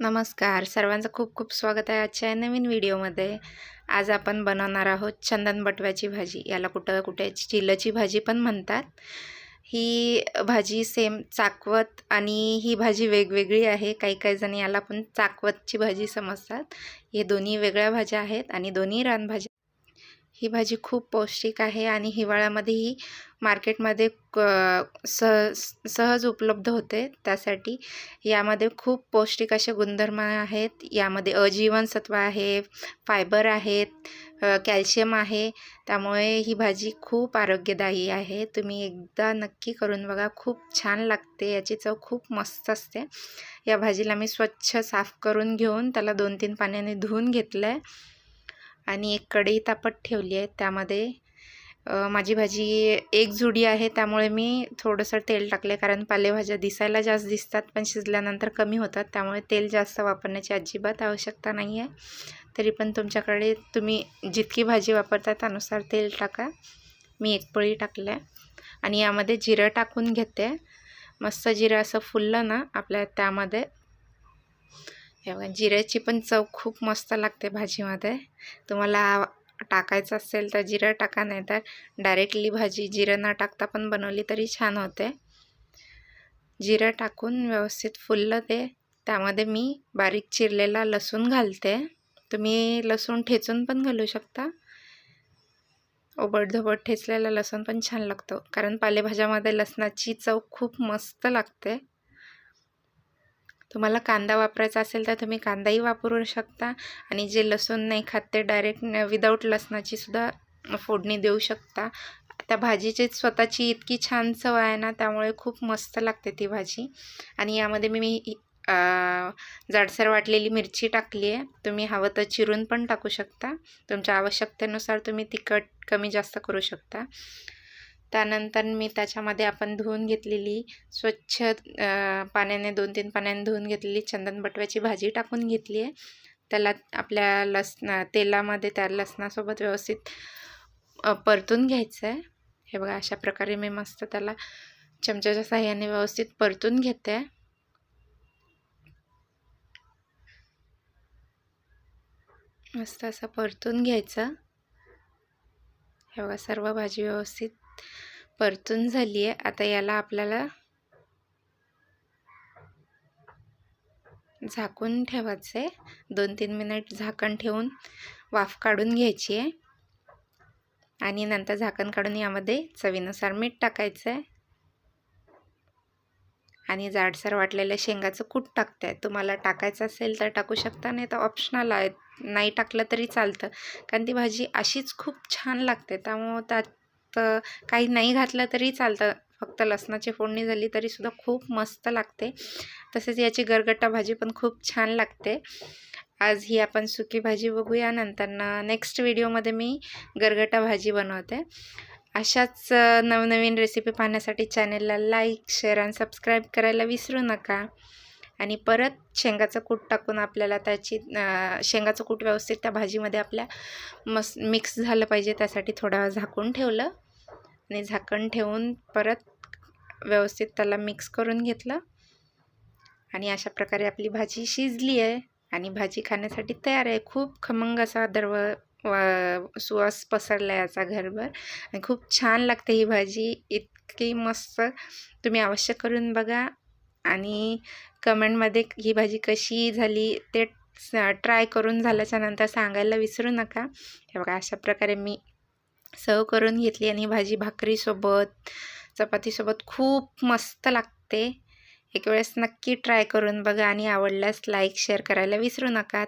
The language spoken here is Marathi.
नमस्कार. सर्वांचं खूप खूप स्वागत आहे आजच्या नवीन व्हिडिओमध्ये. आज आपण बनवणार आहोत चंदन बटव्याची भाजी. याला कुठं कुठे चिलची भाजी पण म्हणतात. ही भाजी सेम चाकवत आणि ही भाजी वेगवेगळी आहे. काही काही जण याला पण चाकवतची भाजी समजतात. हे दोन्ही वेगळ्या भाज्या आहेत आणि दोन्ही रानभाज्या ही भाजी खूप पौष्टिक आहे आणि हिवाळ्यामध्येही मार्केटमध्ये क सह सहज उपलब्ध होते. त्यासाठी यामध्ये खूप पौष्टिक असे गुणधर्म आहेत. यामध्ये अजीवनसत्व आहे फायबर आहेत कॅल्शियम आहे. त्यामुळे ही भाजी खूप आरोग्यदायी आहे. तुम्ही एकदा नक्की करून बघा. खूप छान लागते. याची चव खूप मस्त असते. या भाजीला मी स्वच्छ साफ करून घेऊन त्याला दोन तीन पाण्याने धुवून घेतलं आहे आणि एक कढई तापत ठेवली आहे. त्यामध्ये माझी भाजी एक जुडी आहे. त्यामुळे मी थोडंसं तेल टाकले कारण पालेभाज्या दिसायला जास्त दिसतात पण शिजल्यानंतर कमी होतात. त्यामुळे तेल जास्त वापरण्याची अजिबात आवश्यकता नाही आहे तरी पण तुमच्याकडे तुम्ही जितकी भाजी वापरता त्यानुसार तेल टाका. मी एक पळी टाकलं आहे. आणि यामध्ये जिरं टाकून घेते. मस्त जिरं असं फुललं ना आपल्या त्यामध्ये हे बघा जिऱ्याची पण चव खूप मस्त लागते भाजीमध्ये. तुम्हाला टाकायचं असेल तर जिरं टाका नाही तर डायरेक्टली भाजी जिरं न टाकता पण बनवली तरी छान होते. जिरं टाकून व्यवस्थित फुललं ते. त्यामध्ये मी बारीक चिरलेला लसूण घालते. तुम्ही लसूण ठेचून पण घालू शकता. ओबडधोबड ठेचलेला लसूण पण छान लागतो. कारण पालेभाज्यामध्ये लसणाची चव खूप मस्त लागते. तुम्हाला कांदा वापरायचा असेल तर तुम्ही कांदाही वापरू शकता आणि जे लसूण नाही खात ते डायरेक्ट विदाऊट लसणाची सुद्धा फोडणी देऊ शकता. त्या भाजीची स्वतःची इतकी छान चव आहे ना त्यामुळे खूप मस्त लागते ती भाजी. आणि यामध्ये मी मी जाडसर वाटलेली मिरची टाकली आहे. तुम्ही हवं तर चिरून पण टाकू शकता. तुमच्या आवश्यकतेनुसार तुम्ही तिखट कमी जास्त करू शकता. त्यानंतर मी त्याच्यामध्ये आपण धुवून घेतलेली स्वच्छ पाण्याने दोन तीन पाण्याने धुवून घेतलेली चंदन बटव्याची भाजी टाकून घेतली आहे. त्याला आपल्या लसणा तेलामध्ये त्या लसणासोबत व्यवस्थित परतून घ्यायचं आहे हे बघा अशा प्रकारे मी मस्त त्याला चमच्याच्या साह्याने व्यवस्थित परतून घेते. मस्त असं परतून घ्यायचं. हे बघा सर्व भाजी व्यवस्थित परतून झाली आहे. आता याला आपल्याला झाकून ठेवायचं आहे दोन तीन मिनिट झाकण ठेवून वाफ काढून घ्यायची आहे. आणि नंतर झाकण काढून यामध्ये चवीनुसार मीठ टाकायचं आहे आणि जाडसर वाटलेलं शेंगाचं कूट टाकते तुम्हाला टाकायचं असेल तर टाकू शकता नाही तर ऑप्शनल आहे. नाही टाकलं तरी चालतं. कारण ती भाजी अशीच खूप छान लागते. त्यामुळं त्यात काही नाही घातलं तरी चालतं. फक्त लसणाची फोडणी झाली तरीसुद्धा खूप मस्त लागते. तसेच याची गरगट्टा भाजी पण खूप छान लागते. आज ही आपण सुकी भाजी बघूया. नंतर नेक्स्ट व्हिडिओमध्ये मी गरगटा भाजी बनवते. अशाच नवनवीन रेसिपी पाहण्यासाठी चॅनेलला लाईक शेअर आणि सबस्क्राईब करायला विसरू नका. आणि परत शेंगाचं कूट टाकून आपल्याला त्याची शेंगाचं कूट व्यवस्थित त्या भाजीमध्ये आपल्या मस मिक्स झालं पाहिजे. त्यासाठी थोडा झाकून ठेवलं. आणि झाकण ठेवून परत व्यवस्थित त्याला मिक्स करून घेतलं. आणि अशा प्रकारे आपली भाजी शिजली आहे आणि भाजी खाण्यासाठी तयार आहे. खूप खमंग असा दरव सुवास पसरला आहे याचा घरभर. आणि खूप छान लागते ही भाजी. इतकी मस्त तुम्ही अवश्य करून बघा. आणि कमेंटमध्ये ही भाजी कशी झाली ते ट्राय करून झाल्याच्यानंतर सांगायला विसरू नका. हे बघा अशा प्रकारे मी सर्व करून घेतली आणि भाजी भाकरीसोबत चपातीसोबत खूप मस्त लागते. एक वेळेस नक्की ट्राय करून बघा आणि आवडल्यास लाईक शेअर करायला विसरू नका.